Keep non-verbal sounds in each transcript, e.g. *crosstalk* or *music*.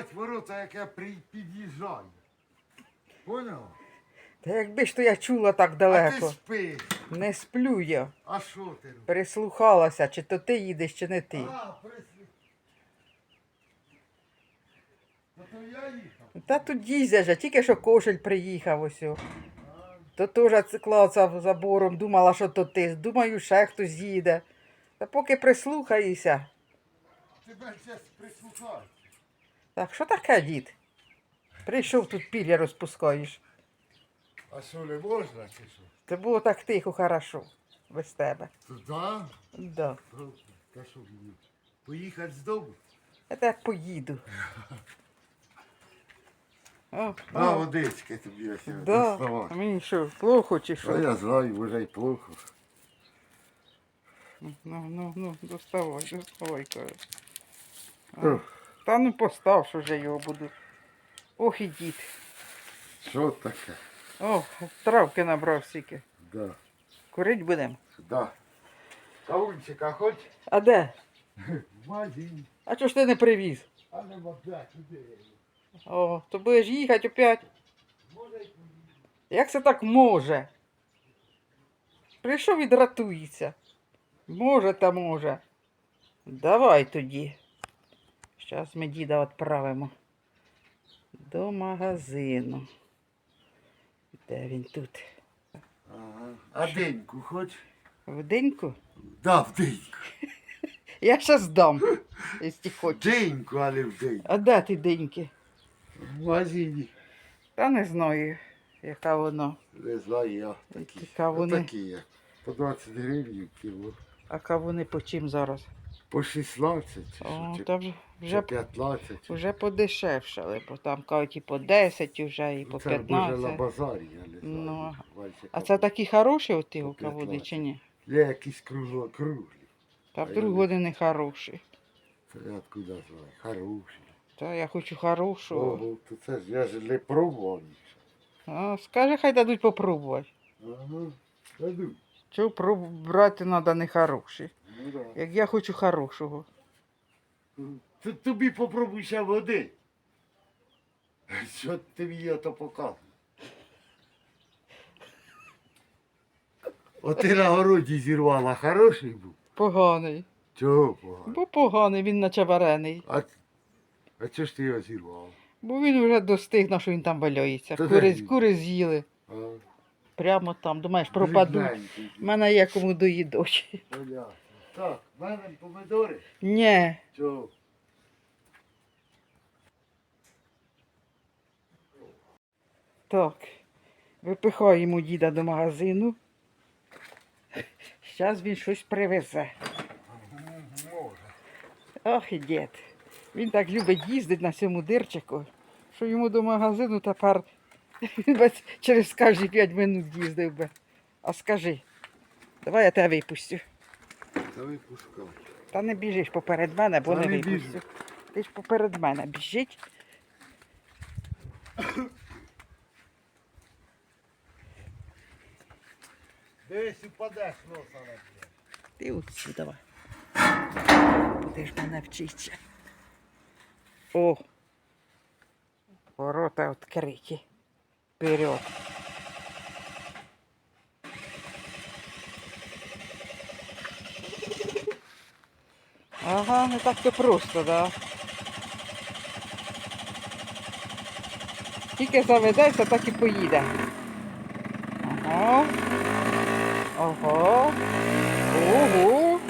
відкривати ворота, як я при... під'їжджаю. Поняв? Та якби ж то я чула так А ти далеко. спиш. Не сплю я. А що ти робиш? Прислухалася, чи то ти їдеш, чи не ти. А, прислі. Та то я їхав. Та тут їздять же, тільки що кошель приїхав ось. о. То теж циклався забором, думала, що то ти. Думаю, ще хтось їде. Та поки прислухаюся. Тебе зараз прислухають. Так, що таке, дід? Прийшов тут пілля розпускаєш. А що не можна чи що? Це було так тихо, хорошо. Без тебе. Да? Да. Та що мені? Поїхати з дому? Я так поїду. *laughs* О, На о, водички тобі ось да. доставай. А мені що, плохо чи А що? я знаю, вже й плохо. Ну, ну, ну, доставай, доставай, кажу. Ух. Та ну постав, що вже його буду. Ох і дід. Що таке? О, травки набрав стільки. Да. Курить будемо. Да. Кавунчика хоч? А де? В магазині. А чого ж ти не привіз? А не вода, туди. О, то будеш їхати опять. Може й Як це так може? Прийшов і дратується. Може та може. Давай тоді. Зараз ми діда відправимо до магазину. Де він тут? Ага. А деньку хоч? В деньку? Да, в деньку. *laughs* Я щас дам, якщо хочеш. Деньку, але в деньку. А де ти деньки? В магазині. Та не знаю, яка воно. Не знаю я. Такі. Кавуни. Такі є. По 20 гривень кіло. А кавуни по чим зараз? По 16 О, чи, вже 15. чи- Вже подешевшали, бо там кажуть і по 10 вже, і по Це може на базарі, я не знаю. Ну, А це такі хороші По окавуди 15. чи ні? Є якісь кругло, круглі. Та вдруг не- не хороші. Це я откуда знаю. Хороші. Та я хочу хорошого. Ого, то це ж я ж не пробував. А, скажи, хай дадуть попробувати. Ага. Дадуть. Чого брати треба не хороші? Ну да. Як я хочу хорошого. Т- Тобі попробуй ще води. Що ти мені ото показуєш? От ти на городі зірвала, хороший був? Поганий. Чого погано? Бо поганий, він наче варений. А, а чого ж ти його зірвала? Бо він вже достиг, на що він там валяється. Та Кури, кури з'їли. А? Прямо там. Думаєш. Дрібненький. У мене є кому доїдочі. Так, в мене помидори. Ні. Чого? Так, випихаємо діда до магазину. Зараз він щось привезе. Ох, і дід. Він так любить їздити на цьому дирчику, що йому до магазину тепер він через кожні 5 минут їздив би. А скажи, давай я тебе випустю. Та випускай. Та не біжиш поперед мене, бо Та не не випустю. біжу. Ти ж поперед мене біжить. Десь упадеш носа на. Ти оці давай. Будеш мене вчитися. О! Ворота відкриті. Вперед. Ага, не так то просто, да. Тільки заведеться, так і поїде. Ага. Ого. Ого.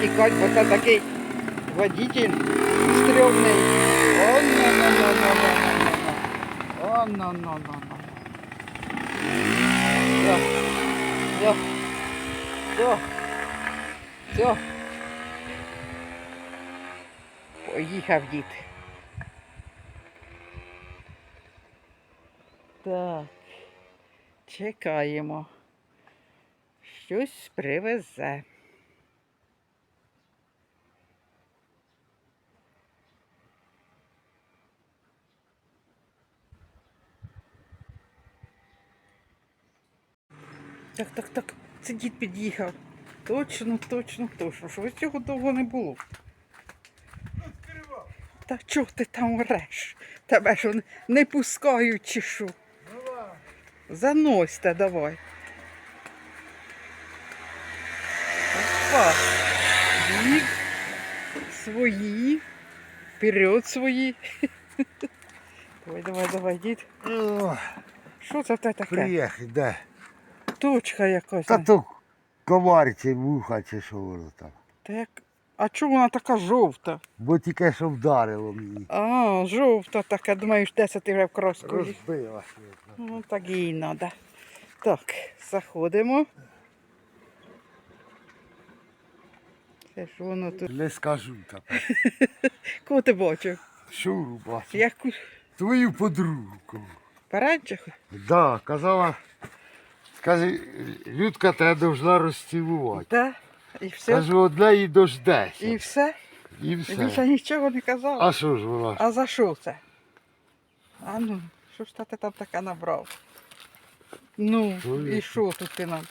Тікати, бо це такий водитель стрьомний. О. О, ну. Все. Все. Все. Все. Поїхав дід. Так. Чекаємо. Щось привезе. Так, так, так. Це дід під'їхав. Точно, точно, точно. Що ось цього довго не було. Та чого ти там вреш? Тебе що не- пускають чи що? Заносьте давай. Опа. Бік. Свої. Вперед свої. *laughs* Давай, давай, давай, дід. Що це те таке? Приїхай, де? Точка якась. Та то комар чи муха, чи що воно там. Та як... А чому вона така жовта? Бо тільки що вдарило мені. А, жовта така, де це ти вже в краску? Розбила. Ну, так їй треба. Так, заходимо. Це ж воно тут. Не скажу тепер. *laughs* Кого ти бачив? Шуру бачу. Яку Твою подругу. паранчиху? Да, казала. Скажи, Людка тебе должна розцілувати. Так. І все? Кажу, одне їй дождешся. І все? І І більше нічого не казав. А що ж вона? А за що це? А ну, що ж ти там таке набрав? Ну, Ой. і що тут ти нам?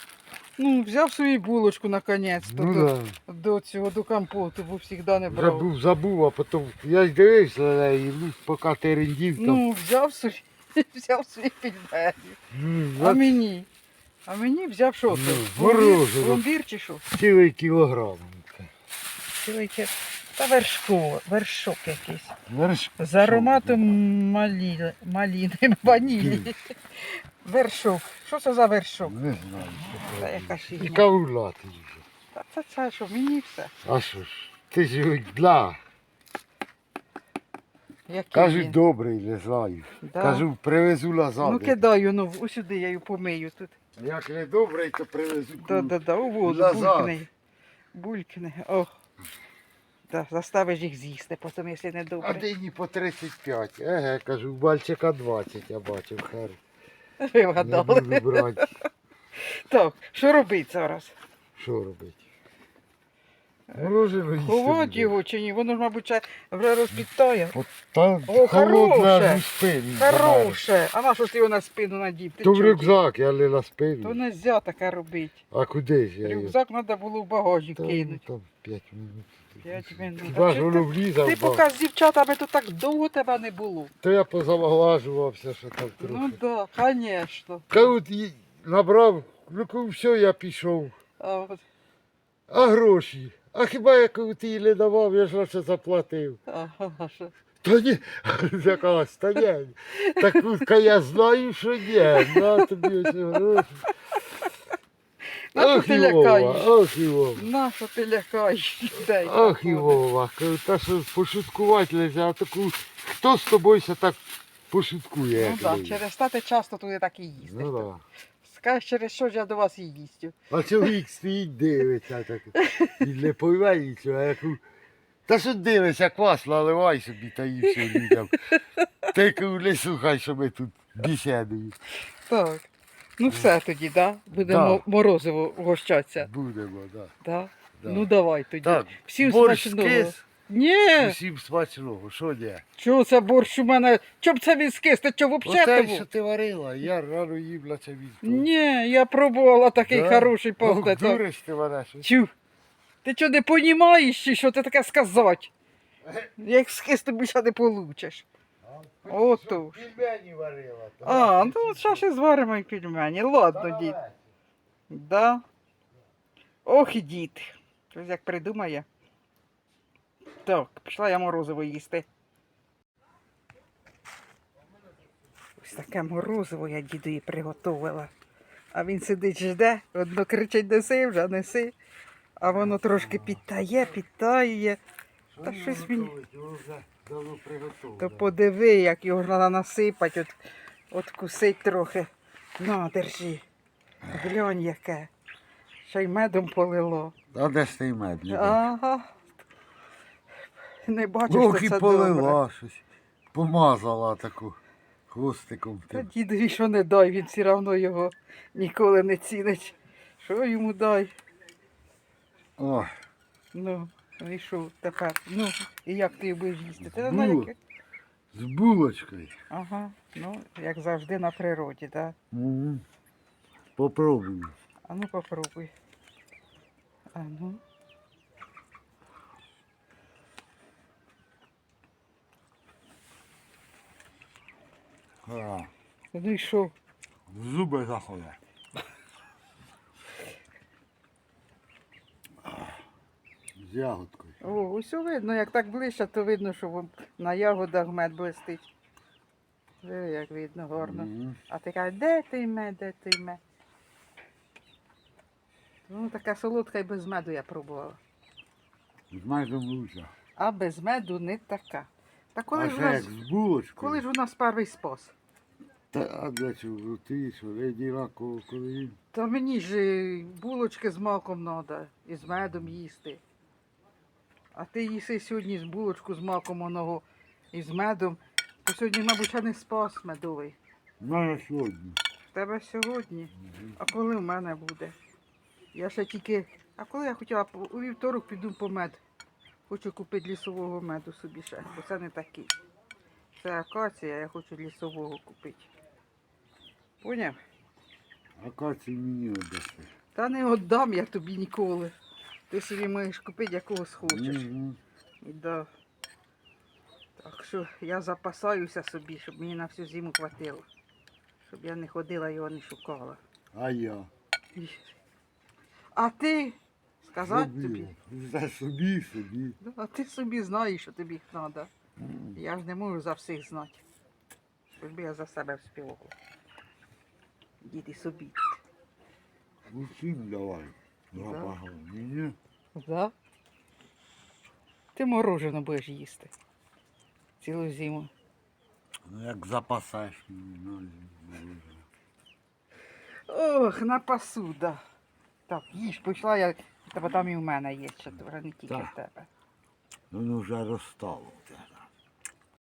Ну, взяв свою булочку наконець-то Ну до, да. до цього, до компоту, бо завжди не брав. Забув, забув, а потім я ж дивився на неї, ну, поки ти рендів там. Ну, взяв собі, *laughs* взяв свої пельмені. Ну, А от мені? А мені взяв що Ну, це? морозиво. Пломбір чи що? цілий кілограм. Дивіться, та вершково, вершок якийсь. Знаєш, З ароматом малі... маліни, *laughs* ванілі. Вершок. Що це за вершок? Не знаю. що Та це. яка І фігня. кавулати вже. Та це, це що, мені все. А що ж, ти ж його для. Який Кажуть, він? добрий, не знаю. Да. Кажу, привезу назад. Ну кидаю, ну усюди я її помию тут. Як не добрий, то привезу. Да-да-да, у воду, Назад. булькни. Булькни. Ох. Да, заставиш їх з'їсти, потім, якщо не А добре. дині по 35. Еге, кажу, в Бальчика 20, я бачив, хер. *laughs* Ви Не буду брати. Так, що робити зараз? Що робити? Мороженое їсти Ховати буде. його чи ні? Воно ж, мабуть, ще вже розпітає. От Та О, холодна хороше. Хороше. А на що ти його на спину надів? Ти То в чого? рюкзак, я не на То спині. не можна таке робити. А куди ж я? Рюкзак треба було в багажник Та, ну, кинути. Там 5 минут. Хіба ж чи воно ти, ти поки з дівчатами то так довго тебе не було. То я позалагажувався, що там трохи. Ну так, да, звісно. Кажуть, їй набрав, ну кажу, все, я пішов. А от, А гроші? А хіба я кажу, ти їй не давав, я ж наче заплатив. ага, що? Та ні, *laughs* якась, та ні. Так утка я знаю, що ні. На тобі ось гроші. На що ти і лякаєш? ох і Вова. На ти лякаєш людей? Ох і? Вова, та що пошуткувати нельзя, а таку, хто з тобою ще так пошуткує, Ну як так, через те ти часто туди так і їздиш. Ну да. Скажеш, через що ж я до вас і їздю. А чоловік стоїть, дивиться так. Він не нічого, а я кажу, та що дивишся, квас наливай собі та і все людям. Ти кажу, не слухай, що ми тут бесідуємо. Так. Ну все тоді, да? Будемо Да. морозиво вгощатися. Будемо, так. Да. Да? Да. Ну давай тоді. Так, Всім борщ смачного. скис, Ні, усім смачного, що ні? чого це борщ у мене? Чоб це він скис? Ти чого взагалі? що ти варила, я рано їв на це від. Ні, я пробувала такий Да? хороший Ох, пахлет. Дуриш ти мене щось. Чу. Ти що не понімаєш, чи що ти таке сказати? Як скис тобі ще не получиш. Ото ж. Пельмені варила. то А, ну що зараз і зваримо і пельмені. Ладно, дід. Давай. Да. Ох і дід. Щось як придумає. Так, пішла я морозиво їсти. Ось таке морозиво я дідові приготувала. А він сидить жде, одно кричить неси вже, неси. А воно трошки підтає, підтає. Та щось готовить? Вже приготовлено. То подиви, як його треба насипати, от, от кусить трохи. На, держи. Глянь яке. Ще й медом полило. А де ж ти мед? не? Ага. Не Ох, що і це добре. полила щось. Помазала таку хвостиком. Та тим. дідові що не дай, він все одно його ніколи не цінить. Що йому дай? О, Ну, Ну і що, така, Ну, і як ти його будеш їсти? Ти знаєш, Було. З булочкою. Ага, ну, як завжди на природі, так? Угу. Попробую. А ну попробуй. А ну. А, Ну і що? в зуби заходить. З ягодкою. О, ось видно, як так ближче, то видно, що на ягодах мед блистить. Диви, як видно, гарно. Мгм. А ти кажеш, де той мед, де той мед? Ну, така солодка і без меду я пробувала. З медом лучше. А без меду не така. Та коли а ж у ще нас, як з булочкою. коли ж у нас перший спас? Та, а для чого ти, що леділа, коли? Та мені ж е, булочки з маком треба і з медом їсти. А ти їси сьогодні з булочку з маком оного і з медом. То сьогодні, мабуть, ще не спас медовий. В мене сьогодні. В тебе сьогодні. А коли в мене буде? Я ще тільки. А коли я хотіла у вівторок піду по мед. Хочу купити лісового меду собі ще, бо це не такий. Це акація, я хочу лісового купити. Поняв? Акацію мені віддаси. Та не віддам я тобі ніколи. Ти собі можеш купити якогось хочеш. І Да. Так що я запасаюся собі, щоб мені на всю зиму хватило. Щоб я не ходила його не шукала. А я. А ти сказати Собі. тобі? За собі, собі. А ти собі знаєш, що тобі треба. М. Я ж не можу за всіх знати. Хоч би я за себе вспівала. Діти собі. Усім давай. Да. Запахав. Да? Ти мороженое будеш їсти. Цілу зиму. Ну як запасаєш мені на. Ох, на посуда. Так, їж, пішла я, тебе там і в мене є, що не тільки в тебе. Воно вже розстало тебе.